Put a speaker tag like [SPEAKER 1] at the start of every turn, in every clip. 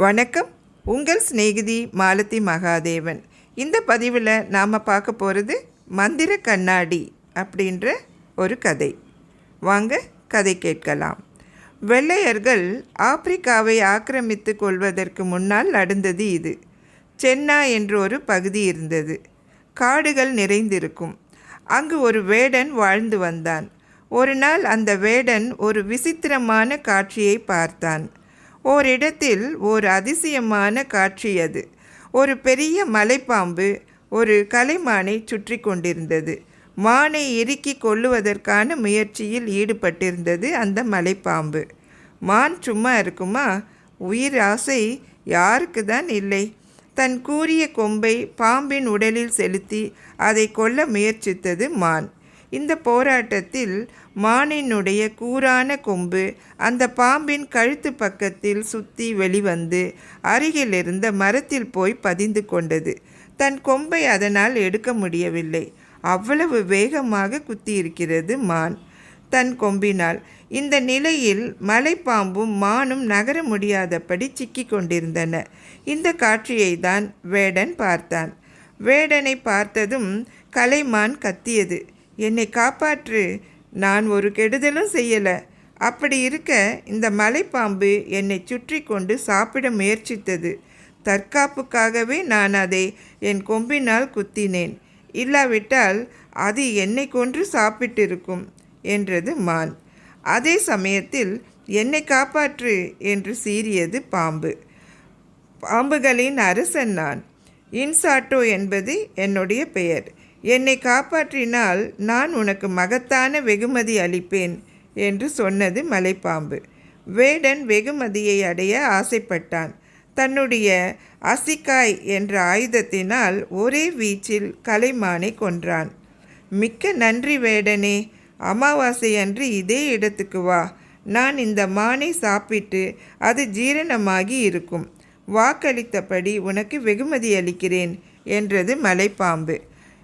[SPEAKER 1] வணக்கம். உங்கள் சிநேகிதி மாலதி மகாதேவன். இந்த பதிவில் நாம் பார்க்க போகிறது மந்திர கண்ணாடி அப்படின்ற ஒரு கதை. வாங்க கதை கேட்கலாம். வெள்ளையர்கள் ஆப்பிரிக்காவை ஆக்கிரமித்து கொள்வதற்கு முன்னால் நடந்தது இது. சென்னா என்று ஒரு பகுதி இருந்தது. காடுகள் நிறைந்திருக்கும். அங்கு ஒரு வேடன் வாழ்ந்து வந்தான். ஒரு நாள் அந்த வேடன் ஒரு விசித்திரமான காட்சியை பார்த்தான். ஓரிடத்தில் ஒரு அதிசயமான காட்சி அது. ஒரு பெரிய மலைப்பாம்பு ஒரு கலைமானை சுற்றி கொண்டிருந்தது. மானை இறுக்கி கொள்ளுவதற்கான முயற்சியில் ஈடுபட்டிருந்தது அந்த மலைப்பாம்பு. மான் சும்மா இருக்குமா? உயிர் ஆசை யாருக்கு தான் இல்லை. தன் கூரிய கொம்பை பாம்பின் உடலில் செலுத்தி அதை கொல்ல முயற்சித்தது மான். இந்த போராட்டத்தில் மானினுடைய கூரான கொம்பு அந்த பாம்பின் கழுத்து பக்கத்தில் சுத்தி வெளிவந்து அருகிலிருந்த மரத்தில் போய் பதிந்து கொண்டது. தன் கொம்பை அதனால் எடுக்க முடியவில்லை. அவ்வளவு வேகமாக குத்தியிருக்கிறது மான். தன் கொம்பினால் இந்த நிலையில் மலைப்பாம்பும் மானும் நகர முடியாதபடி சிக்கிக் கொண்டிருந்தன. இந்த காட்சியை தான் வேடன் பார்த்தான். வேடனை பார்த்ததும் கலைமான் கத்தியது. என்னை காப்பாற்று. நான் ஒரு கெடுதலும் செய்யலை. அப்படி இருக்க இந்த மலைப்பாம்பு என்னை சுற்றி கொண்டு சாப்பிட முயற்சித்தது. தற்காப்புக்காகவே நான் அதை என் கொம்பினால் குத்தினேன். இல்லாவிட்டால் அது என்னை கொன்று சாப்பிட்டிருக்கும் என்றது மான். அதே சமயத்தில் என்னை காப்பாற்று என்று சீறியது பாம்பு. பாம்புகளின் அரசன் நான். இன்சாட்டோ என்பது என்னுடைய பெயர். என்னை காப்பாற்றினால் நான் உனக்கு மகத்தான வெகுமதி அளிப்பேன் என்று சொன்னது மலைப்பாம்பு. வேடன் வெகுமதியை அடைய ஆசைப்பட்டான். தன்னுடைய அசிக்காய் என்ற ஆயுதத்தினால் ஒரே வீச்சில் கலைமானை கொன்றான். மிக்க நன்றி வேடனே அமாவாசை அன்று இதே இடத்துக்கு வா. நான் இந்த மானை சாப்பிட்டு அது ஜீரணமாகி இருக்கும். வாக்களித்தபடி உனக்கு வெகுமதி அளிக்கிறேன் என்றது மலைப்பாம்பு.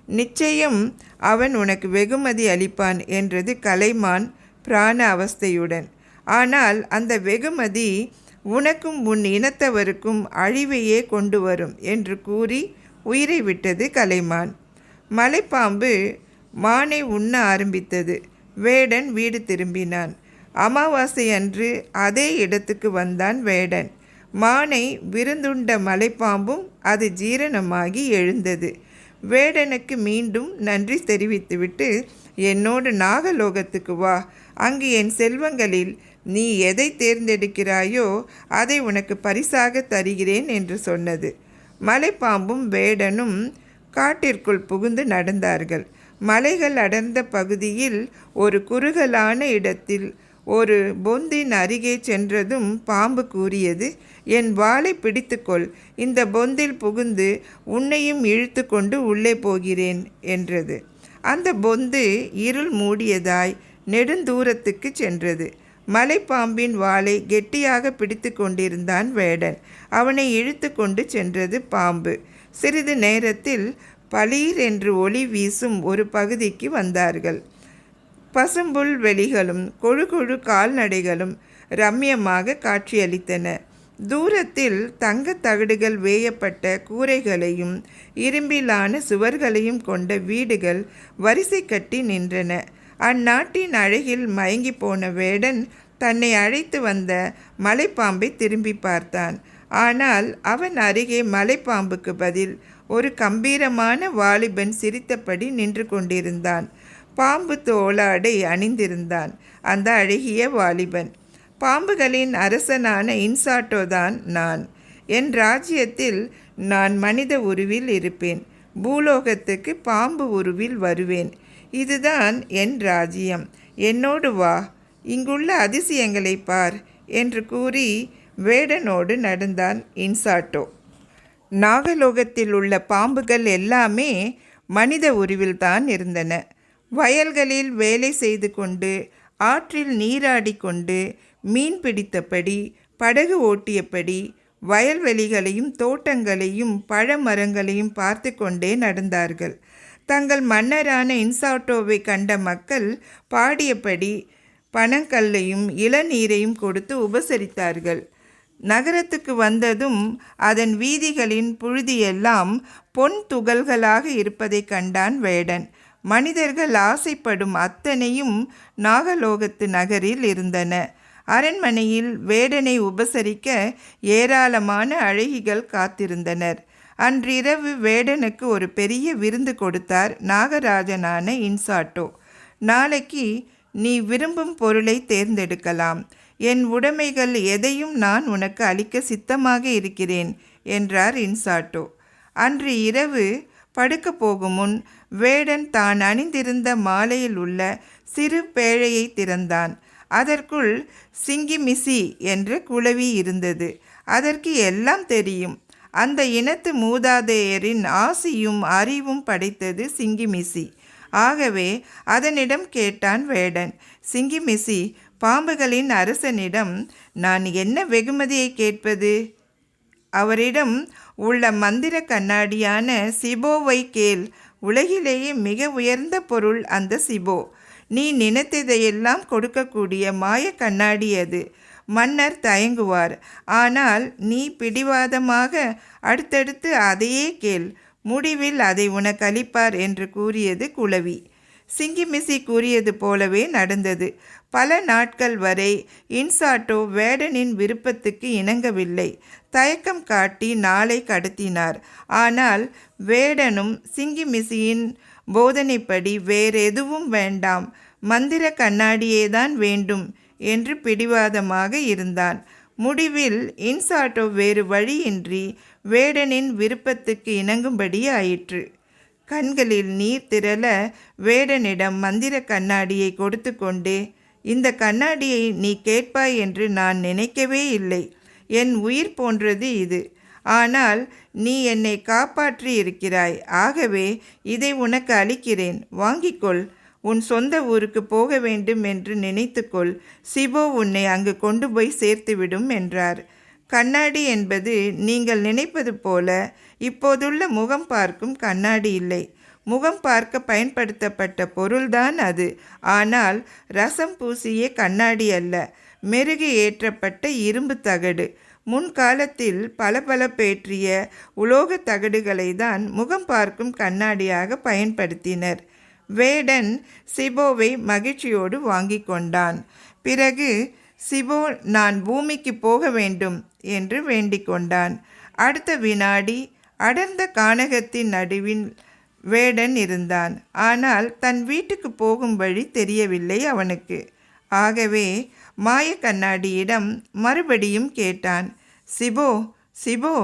[SPEAKER 1] நிச்சயம் அவன் உனக்கு வெகுமதி அளிப்பான் என்றது கலைமான் பிராண அவஸ்தையுடன். ஆனால் அந்த வெகுமதி உனக்கும் உன் இனத்தவருக்கும் அழிவையே கொண்டு வரும் என்று கூறி உயிரை விட்டது கலைமான். மலைப்பாம்பு மானை உண்ண ஆரம்பித்தது. வேடன் வீடு திரும்பினான். அமாவாசை அன்று அதே இடத்துக்கு வந்தான் வேடன். மானை விருந்துண்ட மலைப்பாம்பும் அது ஜீரணமாகி எழுந்தது. வேடனுக்கு மீண்டும் நன்றி தெரிவித்துவிட்டு என்னோடு நாகலோகத்துக்கு வா. அங்கு என் செல்வங்களில் நீ எதை தேர்ந்தெடுக்கிறாயோ அதை உனக்கு பரிசாக தருகிறேன் என்று சொன்னது. மலைப்பாம்பும் வேடனும் காட்டிற்குள் புகுந்து நடந்தார்கள். மலைகள் அடர்ந்த பகுதியில் ஒரு குறுகலான இடத்தில் ஒரு பொந்தின் அருகே சென்றதும் பாம்பு கூறியது என் வாளை பிடித்துக்கொள் இந்த பொந்தில் புகுந்து உன்னையும் இழுத்து கொண்டு உள்ளே போகிறேன் என்றது. அந்த பொந்து இருள் மூடியதாய் நெடுந்தூரத்துக்கு சென்றது. மலைப்பாம்பின் வாளை கெட்டியாக பிடித்து கொண்டிருந்தான் வேடன். அவனை இழுத்து கொண்டு சென்றது பாம்பு. சிறிது நேரத்தில் பளீர் என்று ஒளி வீசும் ஒரு பகுதிக்கு வந்தார்கள். பசும்புல் வெளிகளும் கொழு கொழு கால்நடைகளும் ரம்யமாக காட்சியளித்தன. தூரத்தில் தங்கத் தகடுகள் வேயப்பட்ட கூரைகளையும் இரும்பிலான சுவர்களையும் கொண்ட வீடுகள் வரிசை கட்டி நின்றன. அந்நாட்டின் அழகில் மயங்கி போன வேடன் தன்னை அழைத்து வந்த மலைப்பாம்பை திரும்பி பார்த்தான். ஆனால் அவன் அருகே மலைப்பாம்புக்கு பதில் ஒரு கம்பீரமான வாலிபன் சிரித்தபடி நின்று கொண்டிருந்தான். பாம்பு தோளாடை அணிந்திருந்தான். அந்த அழகிய வாலிபன் பாம்புகளின் அரசனான இன்சாட்டோ தான் நான். என் ராஜ்யத்தில் நான் மனித உருவில் இருப்பேன். பூலோகத்துக்கு பாம்பு உருவில் வருவேன். இதுதான் என் ராஜ்யம். என்னோடு வா. இங்குள்ள அதிசயங்களை பார் என்று கூறி வேடனோடு நடந்தான் இன்சாட்டோ. நாகலோகத்தில் உள்ள பாம்புகள் எல்லாமே மனித உருவில்தான் இருந்தன. வயல்களில் வேலை செய்து கொண்டு ஆற்றில் நீராடி கொண்டு மீன் பிடித்தபடி படகு ஓட்டியபடி வயல்வெளிகளையும் தோட்டங்களையும் பழமரங்களையும் பார்த்து கொண்டே நடந்தார்கள். தங்கள் மன்னரான இன்சாட்டோவை கண்ட மக்கள் பாடியபடி பனங்கல்லையும் இளநீரையும் கொடுத்து உபசரித்தார்கள். நகரத்துக்கு வந்ததும் அதன் வீதிகளின் புழுதியெல்லாம் பொன் துகள்களாக இருப்பதைக் கண்டான் வேடன். மனிதர்கள் ஆசைப்படும் அத்தனையும் நாகலோகத்து நகரில் இருந்தன. அரண்மனையில் வேடனை உபசரிக்க ஏராளமான அழகிகள் காத்திருந்தனர். அன்றிரவு வேடனுக்கு ஒரு பெரிய விருந்து கொடுத்தார் நாகராஜனான இன்சாட்டோ. நாளைக்கு நீ விரும்பும் பொருளை தேர்ந்தெடுக்கலாம். என் உடைமைகள் எதையும் நான் உனக்கு அளிக்க சித்தமாக இருக்கிறேன் என்றார் இன்சாட்டோ. அன்று இரவு படுக்கப் போகும் முன் வேடன் தான் அணிந்திருந்த மாலையில் உள்ள சிறு பேழையை திறந்தான். அதற்குள் சிங்கிமிசி என்ற குளவி இருந்தது. அதற்கு எல்லாம் தெரியும். அந்த இனத்து மூதாதையரின் ஆசியும் அறிவும் படைத்தது சிங்கிமிசி. ஆகவே அதனிடம் கேட்டான் வேடன் சிங்கிமிசி பாம்புகளின் அரசனிடம் நான் என்ன வெகுமதியை கேட்பது? அவரிடம் உள்ள மந்திர கண்ணாடியான சிபோவை கேள் உலகிலேயே மிக உயர்ந்த பொருள் அந்த சிபோ. நீ நினைத்ததையெல்லாம் கொடுக்கக்கூடிய மாய கண்ணாடி அது. மன்னர் தயங்குவார். ஆனால் நீ பிடிவாதமாக அடுத்தடுத்து அதையே கேள். முடிவில் அதை உனக்கு அளிப்பார் என்று கூறியது குளவி சிங்கிமிசி கூறியது போலவே நடந்தது. பல நாட்கள் வரை இன்சாட்டோ வேடனின் விருப்பத்துக்கு இணங்கவில்லை. தயக்கம் காட்டி நாளை கடத்தினார். ஆனால் வேடனும் சிங்கிமிசியின் போதனைப்படி வேறெதுவும் வேண்டாம். மந்திர கண்ணாடியேதான் வேண்டும் என்று பிடிவாதமாக இருந்தான். முடிவில் இன்சாட்டோ வேறு வழியின்றி வேடனின் விருப்பத்துக்கு இணங்கும்படி ஆயிற்று. கண்களில் நீர் திரள வேடனிடம் மந்திர கண்ணாடியை கொடுத்து கொண்டே இந்த கண்ணாடியை நீ கேட்பாய் என்று நான் நினைக்கவே இல்லை. என் உயிர் போன்றது இது. ஆனால் நீ என்னை காப்பாற்றி இருக்கிறாய். ஆகவே இதை உனக்கு அளிக்கிறேன். வாங்கிக்கொள். உன் சொந்த ஊருக்கு போக வேண்டும் என்று நினைத்துக்கொள். சிபோ உன்னை அங்கு கொண்டு போய் சேர்த்துவிடும் என்றார். கண்ணாடி என்பது நீங்கள் நினைப்பது போல இப்போதுள்ள முகம் பார்க்கும் கண்ணாடி இல்லை. முகம் பார்க்க பயன்படுத்தப்பட்ட பொருள்தான் அது. ஆனால் ரசம் பூசிய கண்ணாடி அல்ல. மெருகு ஏற்றப்பட்ட இரும்பு தகடு. முன்காலத்தில் பளபளப்பேற்றிய உலோக தகடுகளை தான் முகம் பார்க்கும் கண்ணாடியாக பயன்படுத்தினர். வேடன் சிபோவை மகிழ்ச்சியோடு வாங்கி கொண்டான். பிறகு சிபோ நான் பூமிக்கு போக வேண்டும் என்று வேண்டிக் கொண்டான். அடுத்த வினாடி அடர்ந்த கானகத்தின் நடுவில் வேடன் இருந்தான். ஆனால் தன் வீட்டுக்கு போகும் வழி தெரியவில்லை அவனுக்கு. ஆகவே மாய கண்ணாடியிடம் மறுபடியும் கேட்டான் சிபோ சிபோ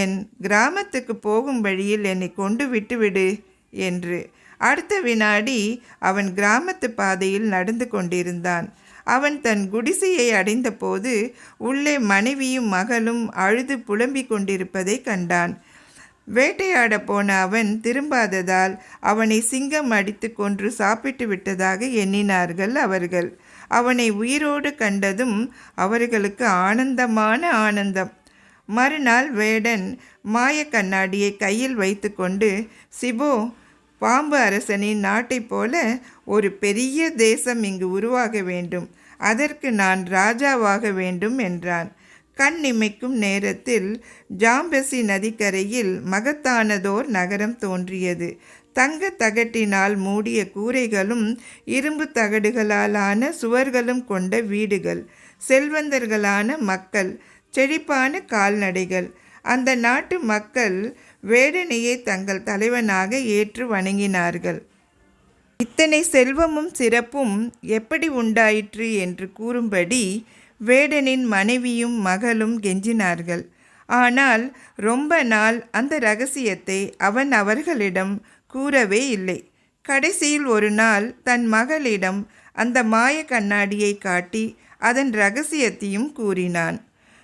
[SPEAKER 1] என் கிராமத்துக்கு போகும் வழியில் என்னை கொண்டு விட்டுவிடு என்று. அடுத்த வினாடி அவன் கிராமத்து பாதையில் நடந்து கொண்டிருந்தான். அவன் தன் குடிசையை அடைந்தபோது உள்ளே மனைவியும் மகளும் அழுது புலம்பிக் கொண்டிருப்பதை கண்டான். வேட்டையாட போன அவன் திரும்பாததால் அவனை சிங்கம் அடித்து கொன்று சாப்பிட்டு விட்டதாக எண்ணினார்கள் அவர்கள். அவனை உயிரோடு கண்டதும் அவர்களுக்கு ஆனந்தமான ஆனந்தம். மறுநாள் வேடன் மாய கண்ணாடியை கையில் வைத்துக்கொண்டு சிபோ பாம்பு அரசனின் நாட்டைப் போல ஒரு பெரிய தேசம் இங்கு உருவாக வேண்டும். அதற்கு நான் ராஜாவாக வேண்டும் என்றான். கண் இமைக்கும் நேரத்தில் ஜாம்பசி நதிக்கரையில் மகத்தானதோர் நகரம் தோன்றியது. தங்க தகட்டினால் மூடிய கூரைகளும் இரும்பு தகடுகளாலான சுவர்களும் கொண்ட வீடுகள் செல்வந்தர்களான மக்கள் செழிப்பான கால்நடைகள். அந்த நாட்டு மக்கள் வேடனையை தங்கள் தலைவனாக ஏற்று வணங்கினார்கள். இத்தனை செல்வமும் சிறப்பும் எப்படி உண்டாயிற்று என்று கூறும்படி வேடனின் மனைவியும் மகளும் கெஞ்சினார்கள். ஆனால் ரொம்ப நாள் அந்த ரகசியத்தை அவன் அவர்களிடம் கூறவே இல்லை. கடைசியில் ஒரு நாள் தன் மகளிடம் அந்த மாய கண்ணாடியை காட்டி அதன் ரகசியத்தையும் கூறினான்.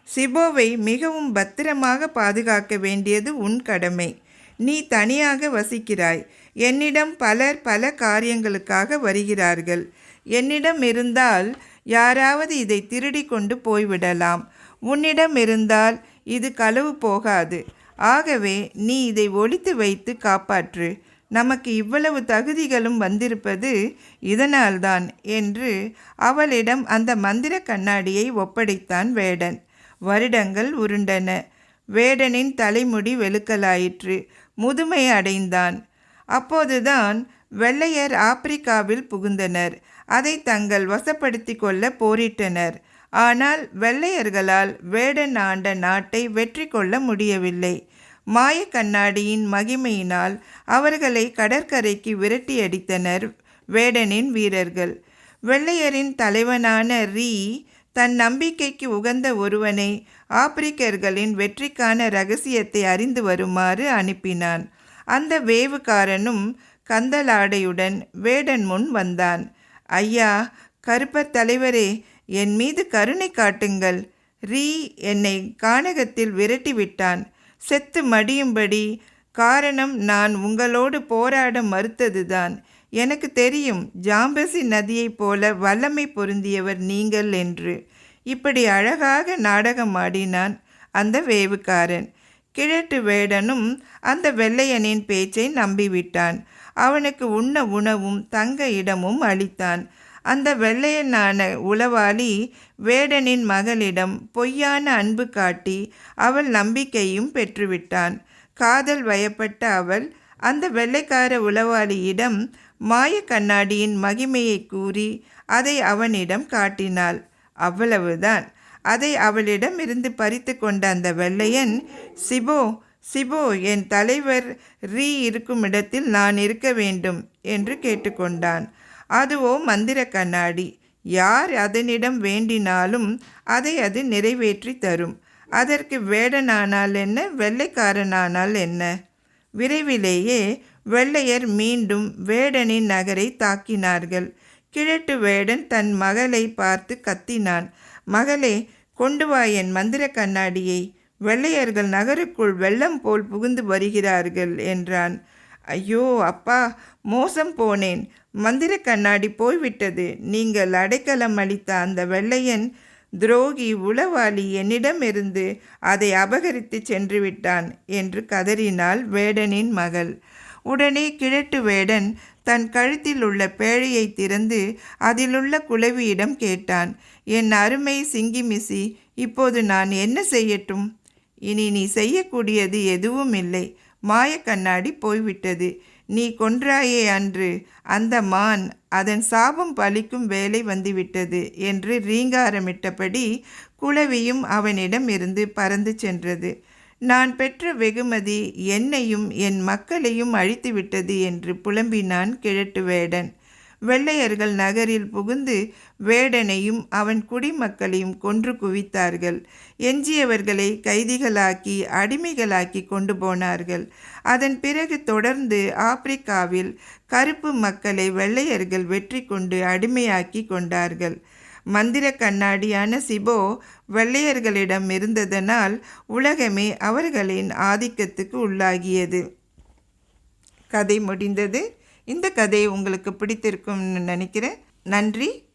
[SPEAKER 1] சிபோவை மிகவும் பத்திரமாக பாதுகாக்க வேண்டியது உன் கடமை. நீ தனியாக வசிக்கிறாய். என்னிடம் பலர் பல காரியங்களுக்காக வருகிறார்கள். என்னிடம் இருந்தால் யாராவது இதை திருடி கொண்டு போய்விடலாம். உன்னிடம் இருந்தால் இது களவு போகாது. ஆகவே நீ இதை ஒழித்து வைத்து காப்பாற்று. நமக்கு இவ்வளவு தகுதிகளும் வந்திருப்பது இதனால்தான் என்று அவளிடம் அந்த மந்திர கண்ணாடியை ஒப்படைத்தான் வேடன். வருடங்கள் உருண்டன. வேடனின் தலைமுடி வெளுக்கலாயிற்று. முதுமை அடைந்தான். அப்போதுதான் வெள்ளையர் ஆப்பிரிக்காவில் புகுந்தனர். அதை தங்கள் வசப்படுத்தி கொள்ள போரிட்டனர். ஆனால் வெள்ளையர்களால் வேடன் ஆண்ட நாட்டை வெற்றி கொள்ள முடியவில்லை. மாய கண்ணாடியின் மகிமையினால் அவர்களை கடற்கரைக்கு விரட்டியடித்தனர் வேடனின் வீரர்கள். வெள்ளையரின் தலைவனான ரீ தன் நம்பிக்கைக்கு உகந்த ஒருவனை ஆப்பிரிக்கர்களின் வெற்றிக்கான ரகசியத்தை அறிந்து வருமாறு அனுப்பினான். அந்த வேவுக்காரனும் கந்தலாடையுடன் வேடன் முன் வந்தான். ஐயா கருப்ப தலைவரே என் மீது கருணை காட்டுங்கள். ரீ என்னை கானகத்தில் விரட்டிவிட்டான். செத்து மடியும்படி காரணம் நான் உங்களோடு போராட மறுத்ததுதான். எனக்கு தெரியும் ஜாம்பசி நதியைப் போல வல்லமை பொருந்தியவர் நீங்கள் என்று. இப்படி அழகாக நாடகம் ஆடினான் அந்த வேவுக்காரன். கிழட்டு வேடனும் அந்த வெள்ளையனின் பேச்சை நம்பிவிட்டான். அவனுக்கு உண்ண உணவும் தங்க இடமும் அளித்தான். அந்த வெள்ளையனான உளவாளி வேடனின் மகளிடம் பொய்யான அன்பு காட்டி அவள் நம்பிக்கையும் பெற்றுவிட்டான். காதல் வயப்பட்ட அவள் அந்த வெள்ளைக்கார உளவாளியிடம் மாய கண்ணாடியின் மகிமையை கூறி அதை அவனிடம் காட்டினாள். அவ்வளவுதான். அதை அவளிடம் இருந்து பறித்து கொண்ட அந்த வெள்ளையன் சிபோ சிபோ என் தலைவர் ரீ இருக்கும் இடத்தில் நான் இருக்க வேண்டும் என்று கேட்டுக்கொண்டான். அதுவோ மந்திர கண்ணாடி. யார் அதனிடம் வேண்டினாலும் அதை அது நிறைவேற்றி தரும். அதற்கு வேடனானால் என்ன வெள்ளைக்காரனானால் என்ன? விரைவிலேயே வெள்ளையர் மீண்டும் வேடனின் நகரை தாக்கினார்கள். கிழட்டு வேடன் தன் மகளை பார்த்து கத்தினான். மகளே கொண்டு வா என் மந்திர கண்ணாடியை. வெள்ளையர்கள் நகருக்குள் வெள்ளம் போல் புகுந்து வருகிறார்கள் என்றான். ஐயோ அப்பா மோசம் போனேன். மந்திர கண்ணாடி போய்விட்டது. நீங்கள் அடைக்கலம் அளித்த அந்த வெள்ளையன் துரோகி உளவாளி என்னிடமிருந்து அதை அபகரித்து சென்று விட்டான் என்று கதறினாள் வேடனின் மகள். உடனே கிழட்டு வேடன் தன் கழுத்தில் உள்ள பேழையை திறந்து அதிலுள்ள குலவியிடம் கேட்டான் என் அருமை சிங்கிமிசி இப்போது நான் என்ன செய்யட்டும்? இனி நீ செய்யக்கூடியது எதுவும் இல்லை. மாய கண்ணாடி போய்விட்டது. நீ கொன்றாயே அன்று. அந்த மான் அதன் சாபம் பலிக்கும் வேலை வந்துவிட்டது என்று ரீங்காரமிட்டபடி குளவியும் அவனிடம் இருந்து பறந்து சென்றது. நான் பெற்ற வெகுமதி என்னையும் என் மக்களையும் அழித்துவிட்டது என்று புலம்பினான் கிழட்டு வேடன். வெள்ளையர்கள் நகரில் புகுந்து வேடனையும் அவன் குடிமக்களையும் கொன்று குவித்தார்கள். எஞ்சியவர்களை கைதிகளாக்கி அடிமைகளாக்கி கொண்டு போனார்கள். அதன் பிறகு தொடர்ந்து ஆப்பிரிக்காவில் கருப்பு மக்களை வெள்ளையர்கள் வெற்றி கொண்டு அடிமையாக்கி கொண்டார்கள். மந்திர கண்ணாடியான சிபோ வெள்ளையர்களிடம் இருந்ததனால் உலகமே அவர்களின் ஆதிக்கத்துக்கு உள்ளாகியது. கதை முடிந்தது. இந்த கதை உங்களுக்கு பிடித்திருக்கும்னு நினைக்கிறேன். நன்றி.